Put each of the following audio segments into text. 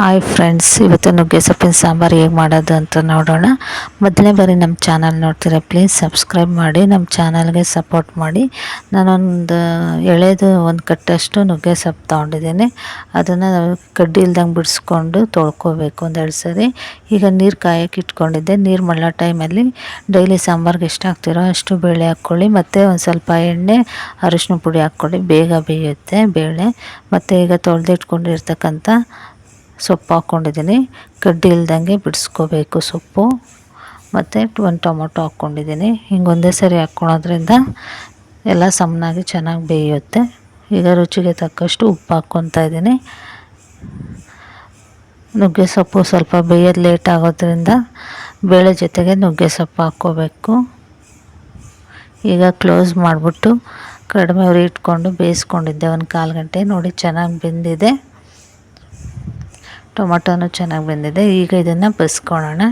Hi friends ಇವತ್ತು ನುಗ್ಗೆ ಸೊಪ್ಪಿನ ಸಾಂಬಾರು ಹೇಗೆ ಮಾಡೋದು ಅಂತ ನೋಡೋಣ. ಮೊದಲನೇ ಬಾರಿ ನಮ್ಮ ಚಾನಲ್ ನೋಡ್ತೀರಾ ಪ್ಲೀಸ್ ಸಬ್ಸ್ಕ್ರೈಬ್ ಮಾಡಿ, ನಮ್ಮ ಚಾನಲ್ಗೆ ಸಪೋರ್ಟ್ ಮಾಡಿ. ನಾನೊಂದು ಎಳೆದು ಒಂದು ಕಟ್ಟಷ್ಟು ನುಗ್ಗೆ ಸೊಪ್ಪು ತೊಗೊಂಡಿದ್ದೀನಿ. ಅದನ್ನು ಕಡ್ಡಿ ಇಲ್ದಂಗೆ ಬಿಡಿಸ್ಕೊಂಡು ತೊಳ್ಕೊಬೇಕು ಒಂದೆರಡು ಸರಿ. ಈಗ ನೀರು ಕಾಯಕ್ಕೆ ಇಟ್ಕೊಂಡಿದ್ದೆ. ನೀರು ಮಳ್ಳೋ ಟೈಮಲ್ಲಿ ಡೈಲಿ ಸಾಂಬಾರ್ಗೆ ಎಷ್ಟು ಹಾಕ್ತಿರೋ ಅಷ್ಟು ಬೇಳೆ ಹಾಕ್ಕೊಳ್ಳಿ, ಮತ್ತು ಒಂದು ಸ್ವಲ್ಪ ಎಣ್ಣೆ ಅರಿಶಿನ ಪುಡಿ ಹಾಕ್ಕೊಳ್ಳಿ. ಬೇಗ ಬೇಯುತ್ತೆ, ಬೇಳೆ. ಮತ್ತು ಈಗ ತೊಳೆದಿಟ್ಕೊಂಡಿರ್ತಕ್ಕಂಥ ಸೊಪ್ಪು ಹಾಕ್ಕೊಂಡಿದ್ದೀನಿ. ಕಡ್ಡಿ ಇಲ್ದಂಗೆ ಬಿಡಿಸ್ಕೋಬೇಕು ಸೊಪ್ಪು. ಮತ್ತು ಒಂದು ಟೊಮೊಟೊ ಹಾಕ್ಕೊಂಡಿದ್ದೀನಿ. ಹಿಂಗೆ ಒಂದೇ ಸರಿ ಹಾಕ್ಕೊಳೋದ್ರಿಂದ ಎಲ್ಲ ಸಮನಾಗಿ ಚೆನ್ನಾಗಿ ಬೇಯುತ್ತೆ. ಈಗ ರುಚಿಗೆ ತಕ್ಕಷ್ಟು ಉಪ್ಪು ಹಾಕ್ಕೊತಾ ಇದ್ದೀನಿ. ನುಗ್ಗೆ ಸೊಪ್ಪು ಸ್ವಲ್ಪ ಬೇಯೋದು ಲೇಟ್ ಆಗೋದ್ರಿಂದ ಬೇಳೆ ಜೊತೆಗೆ ನುಗ್ಗೆ ಸೊಪ್ಪು ಹಾಕ್ಕೋಬೇಕು. ಈಗ ಕ್ಲೋಸ್ ಮಾಡಿಬಿಟ್ಟು ಕಡಿಮೆ ಉರಿ ಇಟ್ಕೊಂಡು ಬೇಯಿಸ್ಕೊಂಡಿದ್ದೆ. ಒಂದು ಕಾಲು ಗಂಟೆ ನೋಡಿ ಚೆನ್ನಾಗಿ ಬೆಂದಿದೆ. ಟೊಮೊಟೊನೂ ಚೆನ್ನಾಗಿ ಬೆಂದಿದೆ. ಈಗ ಇದನ್ನು ಬಸ್ಕೊಳೋಣ.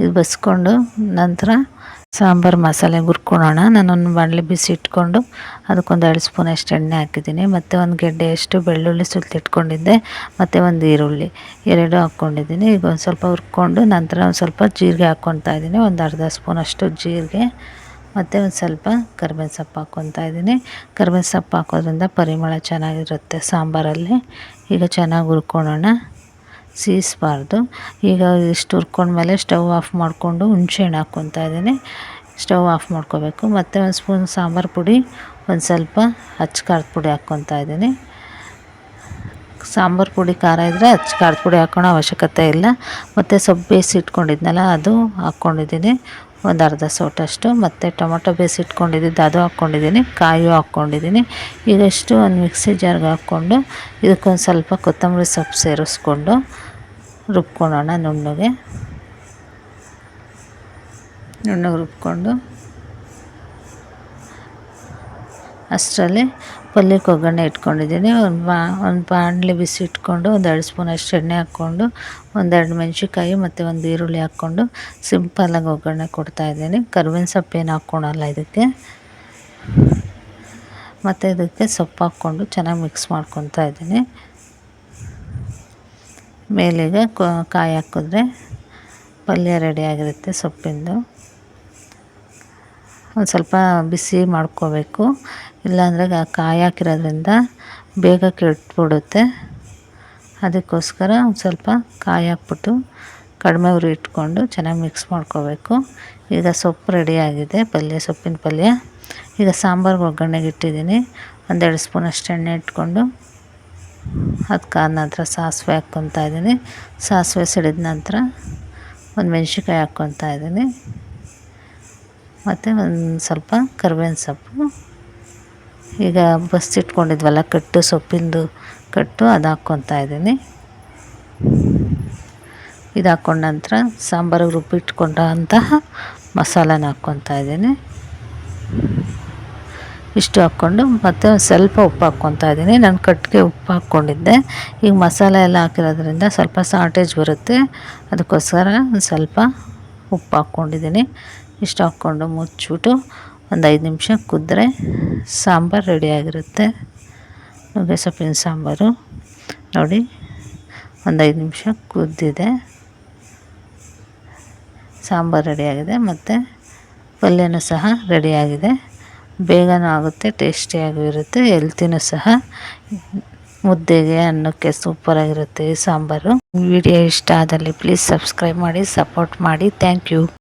ಇದು ಬಸ್ಕೊಂಡು ನಂತರ ಸಾಂಬಾರು ಮಸಾಲೆ ಹುರ್ಕೊಳೋಣ. ನಾನೊಂದು ಬಾಣಲೆ ಬಿಸಿ ಇಟ್ಕೊಂಡು ಅದಕ್ಕೊಂದು ಎರಡು ಸ್ಪೂನ್ ಅಷ್ಟು ಎಣ್ಣೆ ಹಾಕಿದ್ದೀನಿ. ಮತ್ತು ಒಂದು ಗೆಡ್ಡೆಯಷ್ಟು ಬೆಳ್ಳುಳ್ಳಿ ಸುಲ್ತಿಟ್ಕೊಂಡಿದ್ದೆ ಮತ್ತು ಒಂದು ಈರುಳ್ಳಿ ಎರಡು ಹಾಕ್ಕೊಂಡಿದ್ದೀನಿ. ಈಗ ಒಂದು ಸ್ವಲ್ಪ ಹುರ್ಕೊಂಡು ನಂತರ ಒಂದು ಸ್ವಲ್ಪ ಜೀರಿಗೆ ಹಾಕ್ಕೊತಾ ಇದ್ದೀನಿ. ಒಂದು ಅರ್ಧ ಸ್ಪೂನ್ ಅಷ್ಟು ಜೀರಿಗೆ. ಮತ್ತು ಒಂದು ಸ್ವಲ್ಪ ಕರ್ಬೇವಿನ ಸೊಪ್ಪು ಹಾಕ್ಕೊತಾ ಇದ್ದೀನಿ. ಕರ್ಬೇವಿನ ಸೊಪ್ಪು ಹಾಕೋದ್ರಿಂದ ಪರಿಮಳ ಚೆನ್ನಾಗಿರುತ್ತೆ ಸಾಂಬಾರಲ್ಲಿ. ಈಗ ಚೆನ್ನಾಗಿ ಹುರ್ಕೊಳ್ಳೋಣ ಸೀಸ್ಬಾರ್ದು. ಈಗ ಇಷ್ಟು ಹುರ್ಕೊಂಡ್ಮೇಲೆ ಸ್ಟವ್ ಆಫ್ ಮಾಡಿಕೊಂಡು ಹುಣ್ಸೆಹಣ್ಣು ಹಾಕ್ಕೊತಾ ಇದ್ದೀನಿ. ಸ್ಟವ್ ಆಫ್ ಮಾಡ್ಕೋಬೇಕು. ಮತ್ತು ಒಂದು ಸ್ಪೂನ್ ಸಾಂಬಾರು ಪುಡಿ, ಒಂದು ಸ್ವಲ್ಪ ಅಚ್ಚಕಾರದ ಪುಡಿ ಹಾಕ್ಕೊತಾ ಇದ್ದೀನಿ. ಸಾಂಬಾರು ಪುಡಿ ಖಾರ ಇದ್ದರೆ ಅಚ್ಚಕಾರದ ಪುಡಿ ಹಾಕೋಣ ಅವಶ್ಯಕತೆ ಇಲ್ಲ. ಮತ್ತು ಸೊಪ್ಪು ಬೇಯಿಸಿ ಇಟ್ಕೊಂಡಿದ್ನಲ್ಲ, ಅದು ಹಾಕ್ಕೊಂಡಿದ್ದೀನಿ. ಒಂದು ಅರ್ಧ ಸೌಟಷ್ಟು. ಮತ್ತು ಟೊಮೊಟೊ ಬೇಯಿಸಿ ಇಟ್ಕೊಂಡಿದ್ದು ಅದು ಹಾಕ್ಕೊಂಡಿದ್ದೀನಿ. ಕಾಯು ಹಾಕ್ಕೊಂಡಿದ್ದೀನಿ. ಇದಷ್ಟು ಒಂದು ಮಿಕ್ಸಿ ಜಾರ್ಗೆ ಹಾಕ್ಕೊಂಡು ಇದಕ್ಕೊಂದು ಸ್ವಲ್ಪ ಕೊತ್ತಂಬರಿ ಸೊಪ್ಪು ಸೇರಿಸ್ಕೊಂಡು ರುಬ್ಕೊಳ್ಳೋಣ ನುಣ್ಣಗೆ. ನುಣ್ಣಗೆ ರುಬ್ಕೊಂಡು. ಅಷ್ಟರಲ್ಲಿ ಪಲ್ಯಕ್ಕೆ ಒಗ್ಗರಣೆ ಇಟ್ಕೊಂಡಿದ್ದೀನಿ. ಒಂದು ಬಾ, ಒಂದು ಬಾಣಲೆ ಬಿಸಿ ಇಟ್ಕೊಂಡು ಒಂದು ಎರಡು ಸ್ಪೂನ್ ಅಷ್ಟು ಎಣ್ಣೆ ಹಾಕ್ಕೊಂಡು ಒಂದೆರಡು ಮೆಣಸಿನ್ಕಾಯಿ ಮತ್ತು ಒಂದು ಈರುಳ್ಳಿ ಹಾಕ್ಕೊಂಡು ಸಿಂಪಲಾಗಿ ಒಗ್ಗರಣೆ ಕೊಡ್ತಾಯಿದ್ದೀನಿ ಕರ್ಬೇವಿನ ಏನು ಹಾಕ್ಕೊಳಲ್ಲ ಇದಕ್ಕೆ. ಮತ್ತು ಇದಕ್ಕೆ ಸೊಪ್ಪು ಹಾಕ್ಕೊಂಡು ಚೆನ್ನಾಗಿ ಮಿಕ್ಸ್ ಮಾಡ್ಕೊತಾ ಇದ್ದೀನಿ. ಮೇಲಿಗೆ ಕಾಯಿ ಹಾಕಿದ್ರೆ ಪಲ್ಯ ರೆಡಿಯಾಗಿರುತ್ತೆ ಸೊಪ್ಪಿಂದು. ಒಂದು ಸ್ವಲ್ಪ ಬಿಸಿ ಮಾಡ್ಕೋಬೇಕು. ಇಲ್ಲಾಂದರೆ ಕಾಯಿ ಹಾಕಿರೋದ್ರಿಂದ ಬೇಗ ಕೆಟ್ಬಿಡುತ್ತೆ. ಅದಕ್ಕೋಸ್ಕರ ಒಂದು ಸ್ವಲ್ಪ ಕಾಯಿ ಹಾಕ್ಬಿಟ್ಟು ಕಡಿಮೆ ಉರಿ ಇಟ್ಕೊಂಡು ಚೆನ್ನಾಗಿ ಮಿಕ್ಸ್ ಮಾಡ್ಕೋಬೇಕು. ಈಗ ಸೊಪ್ಪು ರೆಡಿಯಾಗಿದೆ ಪಲ್ಯ, ಸೊಪ್ಪಿನ ಪಲ್ಯ. ಈಗ ಸಾಂಬಾರ್ಗೆ ಒಗ್ಗರಣೆಗೆ ಇಟ್ಟಿದ್ದೀನಿ. ಒಂದೆರಡು ಸ್ಪೂನ್ ಅಷ್ಟು ಎಣ್ಣೆ ಇಟ್ಕೊಂಡು ಅದಕ್ಕಾದ ನಂತರ ಸಾಸಿವೆ ಹಾಕ್ಕೊತಾ ಇದ್ದೀನಿ. ಸಾಸಿವೆ ಸಿಡಿದ ನಂತರ ಒಂದು ಮೆಣ್ಸಿನ್ಕಾಯಿ ಹಾಕ್ಕೊತಾ ಇದ್ದೀನಿ. ಮತ್ತು ಒಂದು ಸ್ವಲ್ಪ ಕರ್ಬೇವಿನ ಸೊಪ್ಪು. ಈಗ ಬಸಿಟ್ಕೊಂಡಿದ್ವಲ್ಲ ಕಟ್ಟು ಸೊಪ್ಪಿಂದು ಕಟ್ಟು ಅದು ಹಾಕ್ಕೊತಾ ಇದ್ದೀನಿ. ಇದು ಹಾಕ್ಕೊಂಡ ನಂತರ ಸಾಂಬಾರಿಗೆ ರುಬ್ಬಿಟ್ಕೊಂಡಂತಹ ಮಸಾಲನ ಹಾಕ್ಕೊತಾ ಇದ್ದೀನಿ. ಇಷ್ಟು ಹಾಕ್ಕೊಂಡು ಮತ್ತು ಸ್ವಲ್ಪ ಉಪ್ಪು ಹಾಕ್ಕೊತಾ ಇದ್ದೀನಿ. ನಾನು ಕಟ್ಟಿಗೆ ಉಪ್ಪು ಹಾಕ್ಕೊಂಡಿದ್ದೆ. ಈಗ ಮಸಾಲೆ ಎಲ್ಲ ಹಾಕಿರೋದ್ರಿಂದ ಸ್ವಲ್ಪ ಸಾಟೇಜ್ ಬರುತ್ತೆ. ಅದಕ್ಕೋಸ್ಕರ ಒಂದು ಸ್ವಲ್ಪ ಉಪ್ಪು ಹಾಕ್ಕೊಂಡಿದ್ದೀನಿ. ಇಷ್ಟು ಹಾಕ್ಕೊಂಡು ಮುಚ್ಚಿಬಿಟ್ಟು ಒಂದು ಐದು ನಿಮಿಷ ಕುದ್ರೆ ಸಾಂಬಾರು ರೆಡಿಯಾಗಿರುತ್ತೆ ನುಗ್ಗೆ ಸೊಪ್ಪಿನ ಸಾಂಬಾರು. ನೋಡಿ, ಒಂದು ಐದು ನಿಮಿಷ ಕುದ್ದಿದೆ. ಸಾಂಬಾರು ರೆಡಿಯಾಗಿದೆ ಮತ್ತು ಪಲ್ಯನೂ ಸಹ ರೆಡಿಯಾಗಿದೆ ಬೇಗನೂ ಆಗುತ್ತೆ, ಟೇಸ್ಟಿಯಾಗೂ ಇರುತ್ತೆ. ಹೆಲ್ತಿನೂ ಸಹ ಮುದ್ದೆಗೆ, ಅನ್ನಕ್ಕೆ ಸೂಪರಾಗಿರುತ್ತೆ ಈ ಸಾಂಬಾರು. ವಿಡಿಯೋ ಇಷ್ಟ ಆದಲ್ಲಿ ಪ್ಲೀಸ್ ಸಬ್ಸ್ಕ್ರೈಬ್ ಮಾಡಿ ಸಪೋರ್ಟ್ ಮಾಡಿ. Thank you